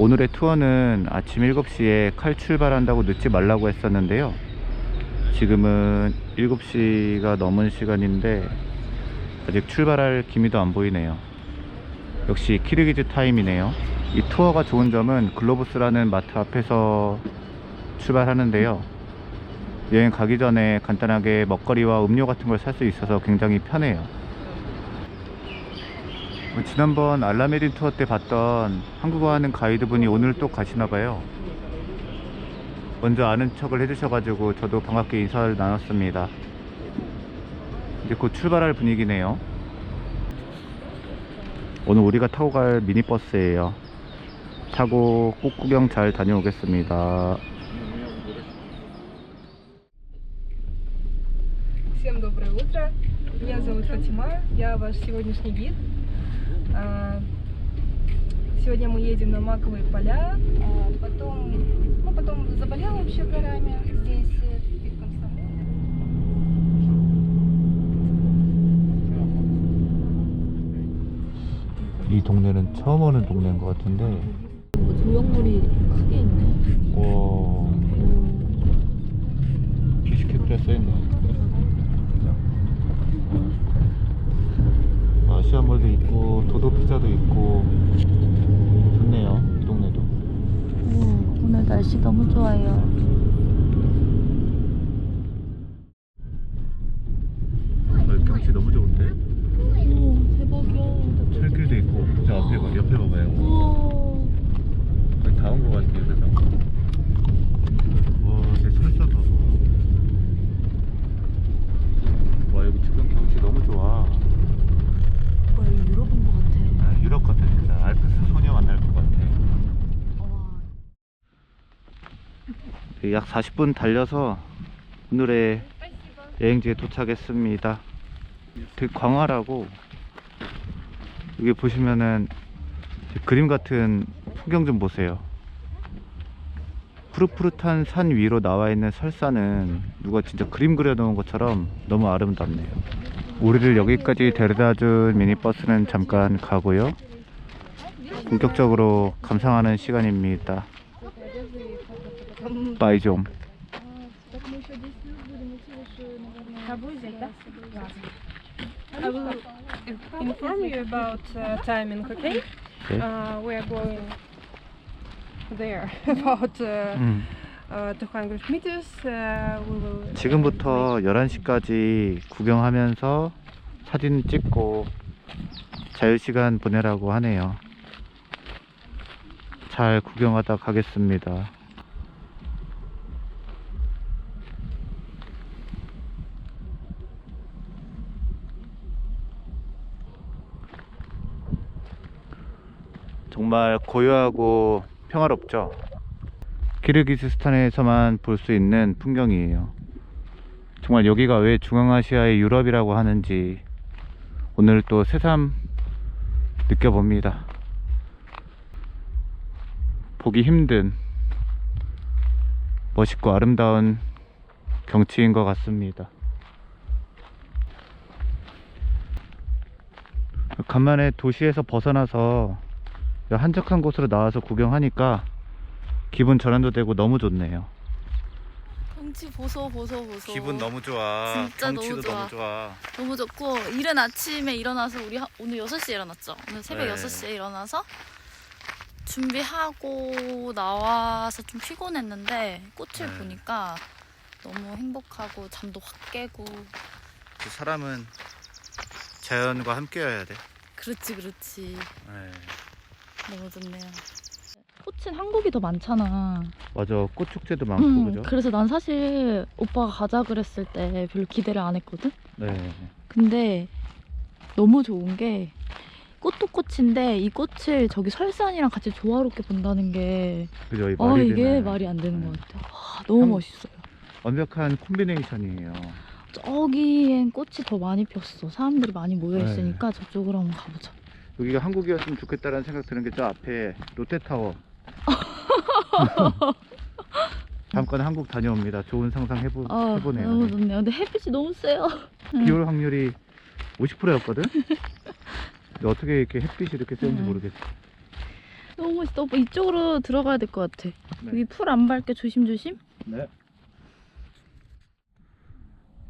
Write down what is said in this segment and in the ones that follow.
오늘의 투어는 아침 7시에 칼 출발한다고 늦지 말라고 했었는데요. 지금은 7시가 넘은 시간인데 아직 출발할 기미도 안 보이네요. 역시 키르기즈 타임이네요. 이 투어가 좋은 점은 글로부스라는 마트 앞에서 출발하는데요. 여행 가기 전에 간단하게 먹거리와 음료 같은 걸 살 수 있어서 굉장히 편해요. 어, 지난번 알라메딘 투어 때 봤던 한국어 하는 가이드분이 오늘 또 가시나봐요. 먼저 아는 척을 해주셔가지고 저도 반갑게 인사를 나눴습니다. 이제 곧 출발할 분위기네요. 오늘 우리가 타고 갈 미니버스예요. 타고 꽃구경 잘 다녀오겠습니다. Всем доброе утро. Меня зовут Фатима, я ваш сегодняшний гид. А, Сегодня мы едем на маковые поля, а потом, ну потом заболела вообще горами здесь, э, перед Комсомолом. 이 동네는 처음 오는 동네인 것 같은데, 뭐 조형물이 크게 있네. 와, 비스케트라 써있네. 시아몰도 있고, 도도 피자도 있고, 좋네요, 이 동네도. 오, 오늘 날씨 너무 좋아요. 아, 경치 너무 좋은데? 오, 대박이야. 철길도 있고, 저 앞에 봐, 옆에 봐봐요. 우와. 거의 다 온 것 같아요, 그죠? 와, 내 설사 봐봐. 와, 여기 주변 경치 너무 좋아. 와, 여기 유럽 온 것 같아. 아, 유럽 같아, 진짜. 알프스 소녀 만날 것 같아. 와. 네, 약 40분 달려서 오늘의 여행지에 도착했습니다. 되게 광활하고 여기 보시면은 그림 같은 풍경 좀 보세요. 푸릇푸릇한 산 위로 나와 있는 설산은 누가 진짜 그림 그려 놓은 것처럼 너무 아름답네요. 우리를 여기까지 데려다 준 미니버스는 잠깐 가고요. 본격적으로 감상하는 시간입니다. 빠이 좀. I will inform you about uh, timing, okay? Okay. Uh, we are going there about uh, 음. uh, 200 meters. Uh, we will. 지금부터 11시까지 구경하면서 사진 찍고 자유시간 보내라고 하네요. 잘 구경하다 가겠습니다. 정말 고요하고 평화롭죠? 키르기스스탄에서만 볼 수 있는 풍경이에요. 정말 여기가 왜 중앙아시아의 유럽이라고 하는지 오늘 또 새삼 느껴봅니다. 보기 힘든 멋있고 아름다운 경치인 것 같습니다. 간만에 도시에서 벗어나서 한적한 곳으로 나와서 구경하니까 기분 전환도 되고 너무 좋네요. 경치 보소, 보소, 보소. 너무 좋아. 진짜 너무 좋아. 좋아. 너무 좋고, 이른 아침에 일어나서, 우리 하- 오늘 6시에 일어났죠? 오늘 새벽 네. 6시에 일어나서 준비하고 나와서 좀 피곤했는데, 꽃을 네. 보니까 너무 행복하고, 잠도 확 깨고. 그 사람은 자연과 함께여야 돼. 그렇지, 그렇지. 네. 너무 좋네요. 꽃은 한국이 더 많잖아. 맞아. 꽃 축제도 많고 음, 그죠? 그래서 난 사실 오빠가 가자 그랬을 때 별로 기대를 안 했거든? 네. 근데 너무 좋은 게 꽃도 꽃인데 이 꽃을 저기 설산이랑 같이 조화롭게 본다는 게 그죠. 이 아, 말이 이게 되네. 말이 안 되는 네. 것 같아. 아, 너무 한- 멋있어요. 완벽한 콤비네이션이에요. 저기엔 꽃이 더 많이 폈어. 사람들이 많이 모여 네. 있으니까 저쪽으로 한번 가보자. 여기가 한국이었으면 좋겠다라는 생각 드는 게 저 앞에 롯데타워. 잠깐 한국 다녀옵니다. 좋은 상상 해보, 아, 해보네요. 너무 좋네요. 근데 햇빛이 너무 세요. 비올 확률이 50%였거든? 근데 어떻게 이렇게 햇빛이 이렇게 세는지 음. 모르겠어. 너무 멋있다. 오빠 이쪽으로 들어가야 될 것 같아. 네. 여기 풀 안 밟게 조심조심. 네.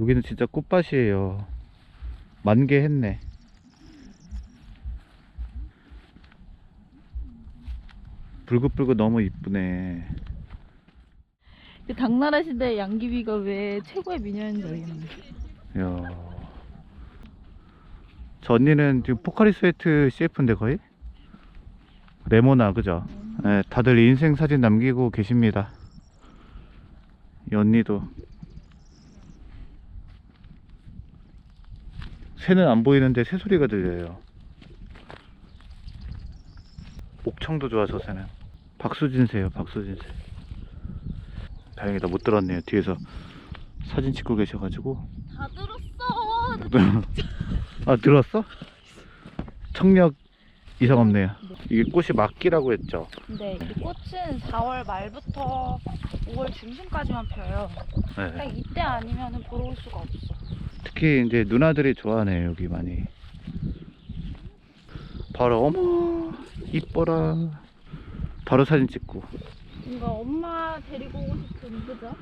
여기는 진짜 꽃밭이에요. 만개했네. 붉은붉은 너무 이쁘네. 그 당나라 시대 양귀비가 왜 최고의 미녀인지 알겠네. 이야. 저 언니는 지금 포카리 스웨트 CF인데 거의? 레모나 그죠? 네, 다들 인생 사진 남기고 계십니다. 이 언니도 새는 안 보이는데 새 소리가 들려요. 목청도 좋아 저 새는. 박수진 새요 박수진 새. 다행이다 못 들었네요 뒤에서 사진 찍고 계셔가지고. 다 들었어. 아 들었어? 청력 이상 없네요. 이게 꽃이 막기라고 했죠. 네, 이 꽃은 4월 말부터 5월 중순까지만 펴요. 네. 딱 이때 아니면 보러 올 수가 없어. 특히 이제 누나들이 좋아하네 여기 많이. 바로 어머 이뻐라. 바로 사진 찍고. 뭔가 엄마 데리고 오고 싶은 그죠?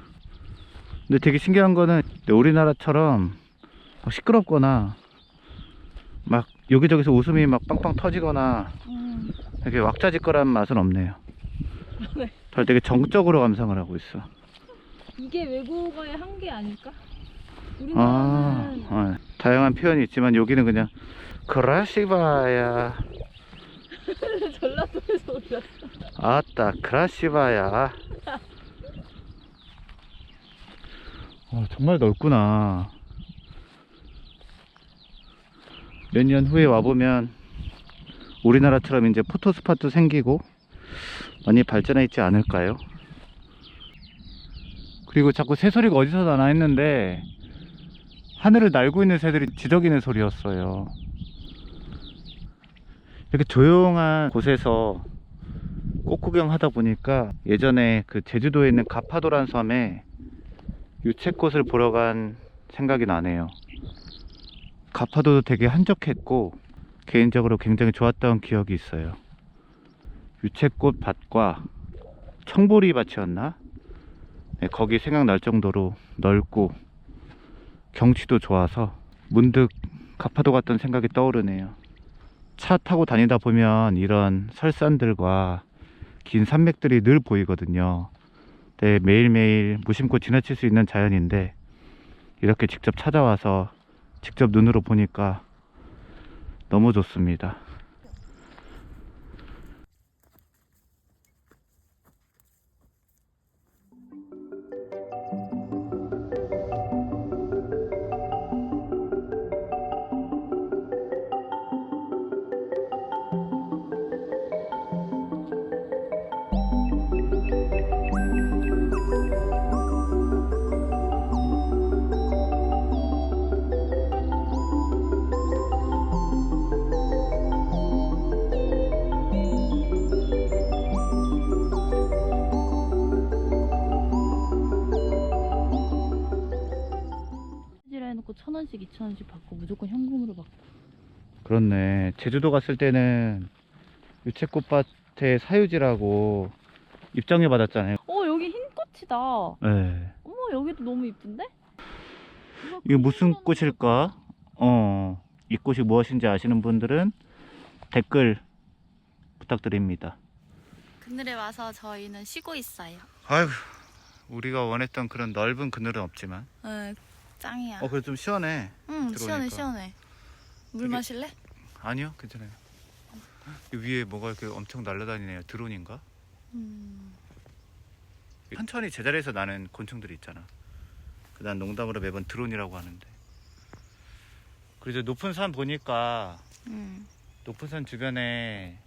근데 되게 신기한 거는 우리나라처럼 막 시끄럽거나 막 여기저기서 웃음이 막 빵빵 터지거나 음, 이렇게 왁자지껄한 맛은 없네요. 네. 별 되게 정적으로 감상을 하고 있어. 이게 외국어의 한계 아닐까? 아, 우리나라는 어, 다양한 표현이 있지만 여기는 그냥 전라도에서 아따 크라시바야 어, 정말 넓구나 몇 년 후에 와보면 우리나라처럼 이제 포토스팟도 생기고 많이 발전해 있지 않을까요? 그리고 자꾸 새소리가 어디서 나나 했는데 하늘을 날고 있는 새들이 지저귀는 소리였어요. 이렇게 조용한 곳에서 꽃 구경하다 보니까 예전에 그 제주도에 있는 가파도란 섬에 유채꽃을 보러 간 생각이 나네요. 가파도도 되게 한적했고 개인적으로 굉장히 좋았던 기억이 있어요. 유채꽃 밭과 청보리 밭이었나? 네, 거기 생각날 정도로 넓고 경치도 좋아서 문득 가파도 갔던 생각이 떠오르네요. 차 타고 다니다 보면 이런 설산들과 긴 산맥들이 늘 보이거든요. 네, 매일매일 무심코 지나칠 수 있는 자연인데 이렇게 직접 찾아와서 직접 눈으로 보니까 너무 좋습니다. 그렇네. 제주도 갔을 때는 유채꽃밭의 사유지라고 입장료 받았잖아요. 어 여기 흰 꽃이다. 네. 어머 여기도 너무 이쁜데? 이게 무슨 꽃일까? 어, 이 꽃이 무엇인지 아시는 분들은 댓글 부탁드립니다. 그늘에 와서 저희는 쉬고 있어요. 아유, 우리가 원했던 그런 넓은 그늘은 없지만. 네, 짱이야. 어, 그래도 좀 시원해. 응, 시원해 들어오니까. 시원해. 물 이게- 마실래? 아니요, 괜찮아요. 이 위에 뭐가 이렇게 엄청 날아다니네요. 드론인가? 음. 천천히 제자리에서 나는 곤충들이 있잖아. 그난 농담으로 매번 드론이라고 하는데. 그래서 높은 산 보니까 음, 높은 산 주변에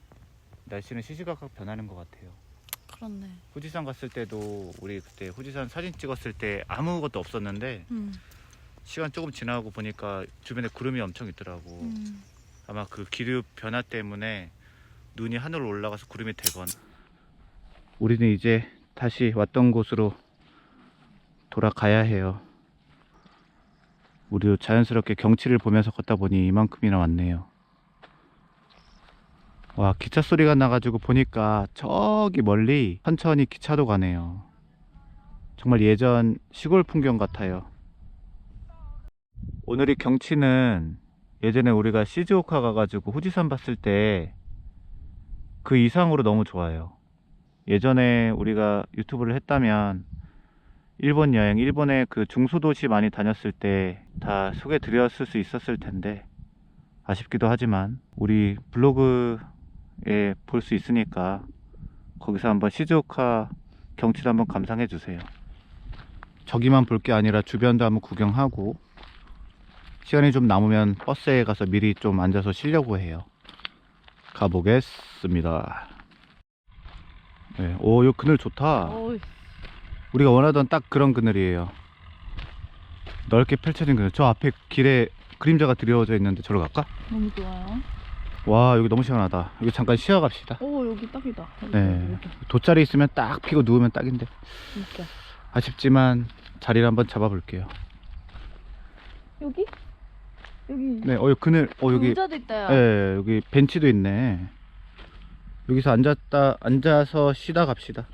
날씨는 시시각각 변하는 것 같아요. 그렇네. 후지산 갔을 때도 우리 그때 후지산 사진 찍었을 때 아무것도 없었는데 음, 시간 조금 지나고 보니까 주변에 구름이 엄청 있더라고. 음. 아마 그 기류 변화 때문에 눈이 하늘로 올라가서 구름이 되거나. 우리는 이제 다시 왔던 곳으로 돌아가야 해요. 우리도 자연스럽게 경치를 보면서 걷다 보니 이만큼이나 왔네요. 와 기차 소리가 나가지고 보니까 저기 멀리 천천히 기차도 가네요 정말 예전 시골 풍경 같아요 오늘의 경치는 예전에 우리가 시즈오카 가가지고 후지산 봤을 때 그 이상으로 너무 좋아요 예전에 우리가 유튜브를 했다면 일본 여행, 일본의 그 중소도시 많이 다녔을 때 다 소개 드렸을 수 있었을 텐데 아쉽기도 하지만 우리 블로그에 볼 수 있으니까 거기서 한번 시즈오카 경치도 한번 감상해 주세요. 저기만 볼 게 아니라 주변도 한번 구경하고 시간이 좀 남으면 버스에 가서 미리 좀 앉아서 쉬려고 해요. 가보겠습니다. 네, 오, 이 그늘 좋다. 어이, 우리가 원하던 딱 그런 그늘이에요. 넓게 펼쳐진 그늘. 저 앞에 길에 그림자가 드리워져 있는데 저로 갈까? 너무 좋아요. 와 여기 너무 시원하다. 여기 잠깐 쉬어 갑시다. 오 여기 딱이다. 여기, 네. 여기, 돗자리 있으면 딱 피고 누우면 딱인데 진짜. 아쉽지만 자리를 한번 잡아볼게요. 여기? 여기. 네, 어 여기 그늘, 어 여기, 의자도 있다. 야. 네 여기 벤치도 있네. 여기서 앉았다 앉아서 쉬다 갑시다.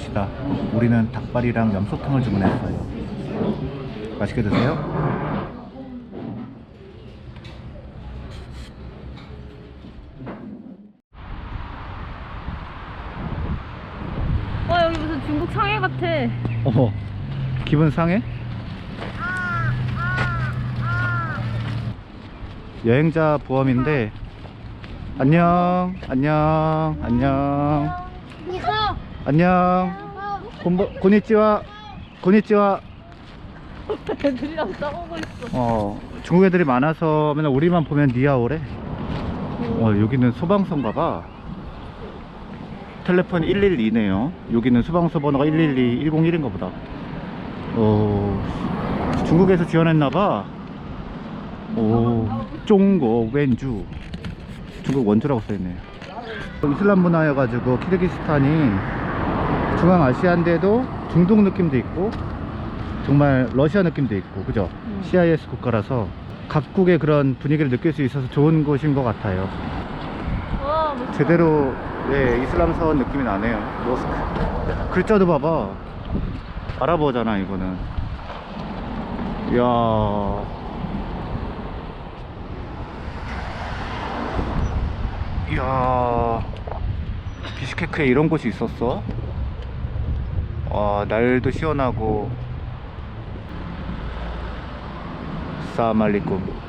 먹읍시다. 우리는 닭발이랑 염소탕을 주문했어요. 맛있게 드세요. 와 여기 무슨 중국 상해 같아. 어머, 기분 상해? 여행자 보험인데 안녕, 안녕, 안녕, 안녕. 곤보, 고니치와, 고니치와. 애들이랑 싸우고 있어. 어, 중국 애들이 많아서 맨날 우리만 보면 니아오래. 어, 여기는 소방서인가 봐. 텔레폰 112네요. 여기는 소방서 번호가 112, 101인가 보다. 어, 중국에서 지원했나 봐. 오, 중국 왼주. 중국 원주라고 써있네요. 이슬람 문화여가지고 키르기스탄이 중앙아시아인데도 중동 느낌도 있고 정말 러시아 느낌도 있고 그죠? 음. CIS 국가라서 각국의 그런 분위기를 느낄 수 있어서 좋은 곳인 것 같아요. 와. 제대로 네, 이슬람 사원 느낌이 나네요. 모스크. 글자도 봐봐. 아랍어잖아 이거는. 이야. 이야. 비스케크에 이런 곳이 있었어? 와, 날도 시원하고. 사말리쿰.